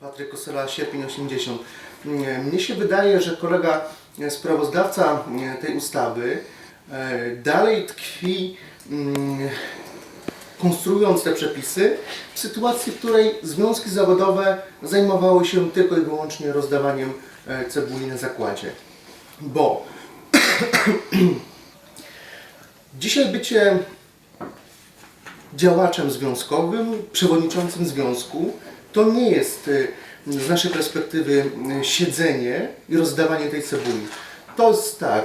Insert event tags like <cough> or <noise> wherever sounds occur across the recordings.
Patryk Kosela, sierpień 80. Mm, Mnie się wydaje, że kolega e, sprawozdawca e, tej ustawy e, dalej tkwi mm, konstruując te przepisy w sytuacji, w której związki zawodowe zajmowały się tylko i wyłącznie rozdawaniem cebuli na zakładzie. Bo <clears throat> dzisiaj bycie działaczem związkowym, przewodniczącym związku, to nie jest y, z naszej perspektywy y, siedzenie i rozdawanie tej cebuli. To jest tak,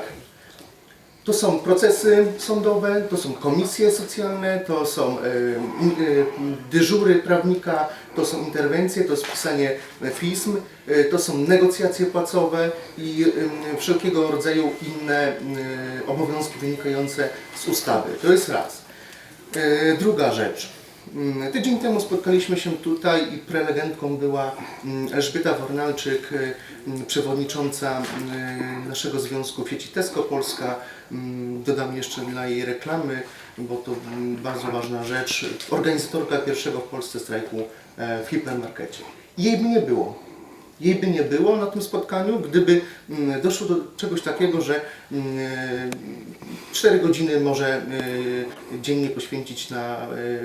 to są procesy sądowe, to są komisje socjalne, to są y, dyżury prawnika, to są interwencje, to jest pisanie pism, to są negocjacje płacowe i wszelkiego rodzaju inne obowiązki wynikające z ustawy. To jest raz. Druga rzecz. Mm, Tydzień temu spotkaliśmy się tutaj i prelegentką była mm, Elżbieta Wornalczyk, e, mm, przewodnicząca mm, naszego związku Fieci Tesco Polska. Dodam jeszcze dla jej reklamy, bo to bardzo ważna rzecz. Organizatorka pierwszego w Polsce strajku e, w hipermarkecie. Jej by nie było jej by nie było na tym spotkaniu, gdyby mm, doszło do czegoś takiego, że mm, 4 godziny może y, dziennie poświęcić na y,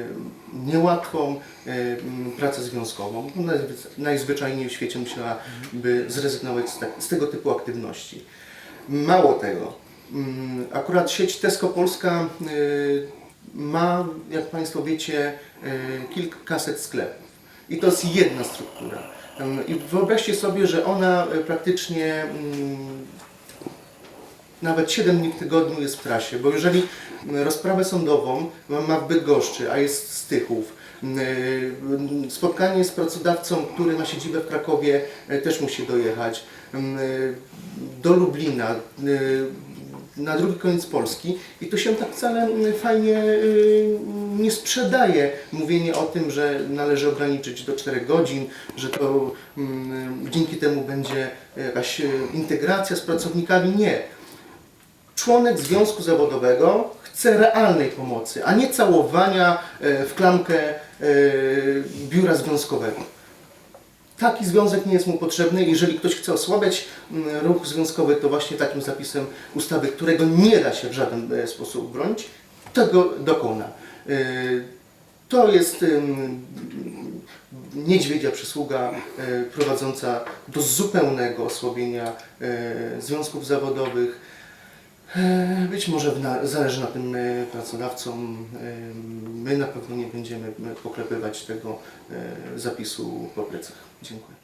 niełatwą mm, pracę związkową. Najzwy- Najzwyczajniej w świecie musiałaby zrezygnować z, tak, tego typu aktywności. Mało tego, akurat sieć Tesco Polska ma, jak Państwo wiecie, kilkaset sklepów. I to jest jedna struktura. I wyobraźcie sobie, że ona y, praktycznie mm, nawet 7 dni w tygodniu jest w trasie, bo jeżeli mm, rozprawę sądową ma w Bydgoszczy, a jest z Tychów, mm, spotkanie z pracodawcą, który ma siedzibę w Krakowie, e, też musi dojechać, do Lublina, na drugi koniec Polski i to się tak wcale fajnie nie sprzedaje mówienie o tym, że należy ograniczyć do 4 godzin, że to mm, dzięki temu będzie jakaś y, integracja z pracownikami. Nie członek związku zawodowego chce realnej pomocy, a nie całowania e, w klamkę e, biura związkowego. Taki związek nie jest mu potrzebny. Jeżeli ktoś chce osłabiać ruch związkowy, to właśnie takim zapisem ustawy, którego nie da się w żaden e, sposób bronić, tego dokona. E, To jest niedźwiedzia przysługa e, prowadząca do zupełnego osłabienia e, związków zawodowych. Być może zależy na tym pracodawcom. My na pewno nie będziemy poklepywać tego zapisu po plecach. Dziękuję.